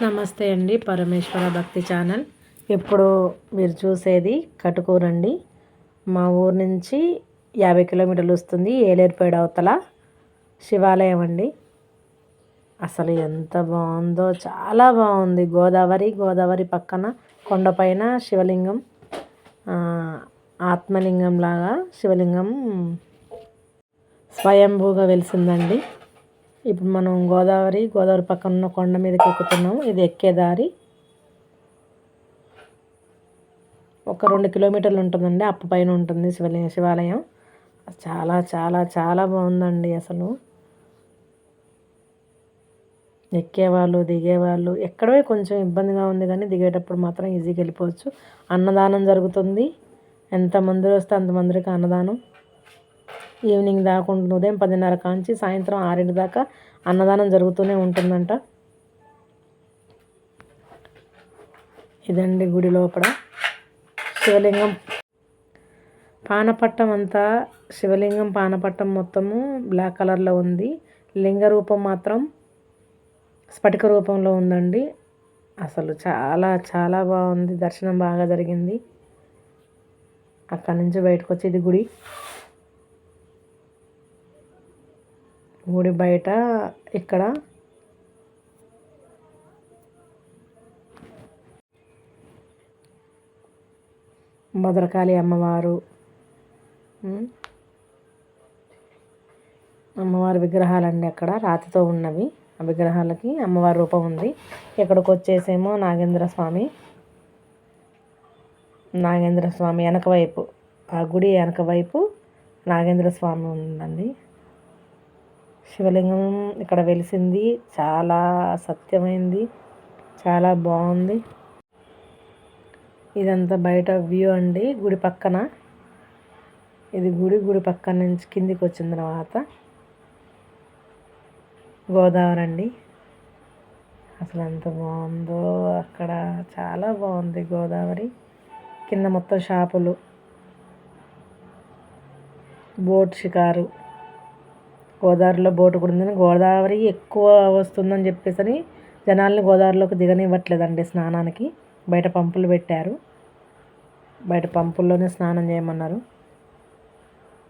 నమస్తే అండి పరమేశ్వర భక్తి ఛానల్. ఇప్పుడు మీరు చూసేది కటుకూరండి. మా ఊరు నుంచి యాభై కిలోమీటర్లు వస్తుంది ఏలేరుపేడ అవతల శివాలయం అండి. అసలు ఎంత బాగుందో చాలా బాగుంది. గోదావరి గోదావరి పక్కన కొండపైన శివలింగం. ఆత్మలింగం లాగా శివలింగం స్వయంభూగా వెలిసిందండి. ఇప్పుడు మనం గోదావరి గోదావరి పక్కన ఉన్న కొండ మీదకి ఎక్కుతున్నాం ఇది ఎక్కే దారి. ఒక రెండు కిలోమీటర్లు ఉంటుందండి. అప్ప పైన ఉంటుంది శివలింగ శివాలయం. చాలా చాలా చాలా బాగుందండి అసలు. ఎక్కేవాళ్ళు దిగేవాళ్ళు ఎక్కడో కొంచెం ఇబ్బందిగా ఉంది కానీ దిగేటప్పుడు మాత్రం ఈజీగా వెళ్ళిపోవచ్చు. అన్నదానం జరుగుతుంది. ఎంతమంది వస్తే అంతమందికి అన్నదానం. ఈవినింగ్ దాకా ఉంటుంది. ఉదయం పదిన్నర కాంచి సాయంత్రం ఆరింటి దాకా అన్నదానం జరుగుతూనే ఉంటుందంట. ఇదండి గుడి లోపల శివలింగం. పానపట్టం అంతా శివలింగం పానపట్టం మొత్తము బ్లాక్ కలర్లో ఉంది. లింగ రూపం మాత్రం స్ఫటిక రూపంలో ఉందండి. అసలు చాలా చాలా బాగుంది. దర్శనం బాగా జరిగింది. అక్కడి నుంచి బయటకు వచ్చేది గుడి. గుడి బయట ఇక్కడ. భద్రకాళి అమ్మవారు. అమ్మవారి విగ్రహాలండి అక్కడ రాతితో ఉన్నవి. ఆ విగ్రహాలకి అమ్మవారి రూపం ఉంది. ఇక్కడికి వచ్చేసేమో నాగేంద్ర స్వామి. నాగేంద్ర స్వామి వెనక వైపు. ఆ గుడి వెనక వైపు నాగేంద్ర స్వామి ఉందండి. శివలింగం ఇక్కడ వెలిసింది. చాలా సత్యమైంది. చాలా బాగుంది. ఇదంతా బయట వ్యూ అండి. గుడి పక్కన. ఇది గుడి. గుడి పక్కన నుంచి కిందికి వచ్చిన తర్వాత గోదావరి అండి. అసలు ఎంత బాగుందో. అక్కడ చాలా బాగుంది గోదావరి. కింద మొత్తం షాపులు. బోట్ షికారు. గోదావరిలో బోటు కూడా ఉందని గోదావరి ఎక్కువ వస్తుందని చెప్పేసి జనాల్ని గోదావరిలోకి దిగనివ్వట్లేదండి స్నానానికి. బయట పంపులు పెట్టారు. బయట పంపుల్లోనే స్నానం చేయమన్నారు.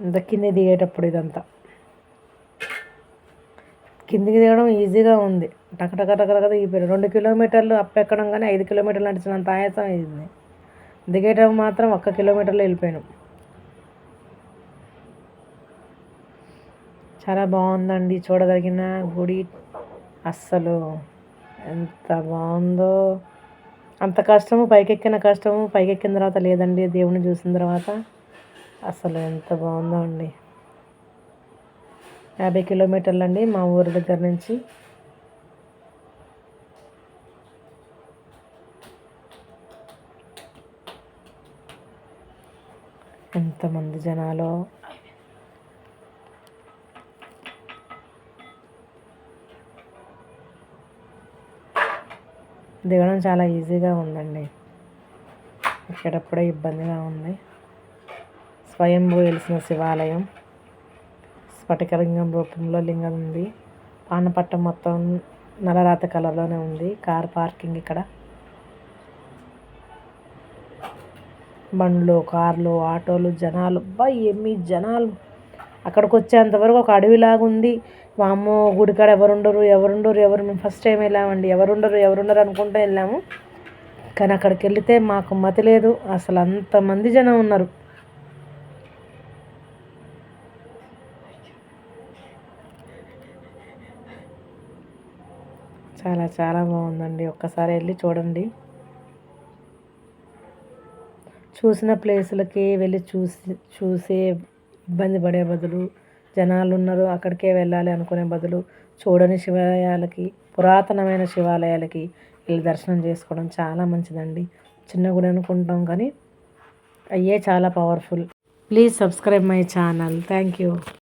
ఇంత కింద దిగేటప్పుడు ఇదంతా. కిందికి దిగడం ఈజీగా ఉంది. టకటక టకటక దిగిపోయారు. రెండు కిలోమీటర్లు అప్పెక్కడం కానీ ఐదు కిలోమీటర్లు నడిచినంత ఆయాసం అయింది. దిగేటప్పుడు మాత్రం ఒక్క కిలోమీటర్లో వెళ్ళిపోయాను. చాలా బాగుందండి. చూడదగిన గుడి. అస్సలు ఎంత బాగుందో. అంత కష్టము పైకెక్కిన కష్టము పైకెక్కిన తర్వాత లేదండి. దేవుని చూసిన తర్వాత అసలు ఎంత బాగుందో అండి. యాభై కిలోమీటర్లు అండి మా ఊరి దగ్గర నుంచి. ఎంతమంది జనాలు దిగడం చాలా ఈజీగా ఉందండి. ఎక్కడప్పుడే ఇబ్బందిగా ఉంది. స్వయంభూ వెలిసిన శివాలయం స్ఫటికలింగం రూపంలో లింగం ఉంది. పానపట్టం మొత్తం నలరాత కలర్లోనే ఉంది. కార్ పార్కింగ్ ఇక్కడ. బండ్లు కార్లు ఆటోలు జనాలు అబ్బా ఎమ్మి జనాలు అక్కడికి వచ్చేంతవరకు ఒక అడవిలాగా ఉంది వామ్మో గుడికాడ ఎవరుండరు ఎవరుండరు ఎవరు మేము ఫస్ట్ టైం వెళ్ళామండి. ఎవరుండరు ఎవరుండరు అనుకుంటూ వెళ్ళాము. కానీ అక్కడికి వెళితే మాకు మతి లేదు. అసలు అంతమంది జనం ఉన్నారు. చాలా చాలా బాగుందండి. ఒక్కసారి వెళ్ళి చూడండి. చూసిన ప్లేసులకి వెళ్ళి చూసి చూసే ఇబ్బంది పడే బదులు జనాలు ఉన్నారు అక్కడికే వెళ్ళాలి అనుకునే బదులు చూడని శివాలయాలకి పురాతనమైన శివాలయాలకి వెళ్ళి దర్శనం చేసుకోవడం చాలా మంచిదండి. చిన్న గుడి అనుకుంటాం కానీ అయ్యే చాలా powerful please subscribe my channel thank you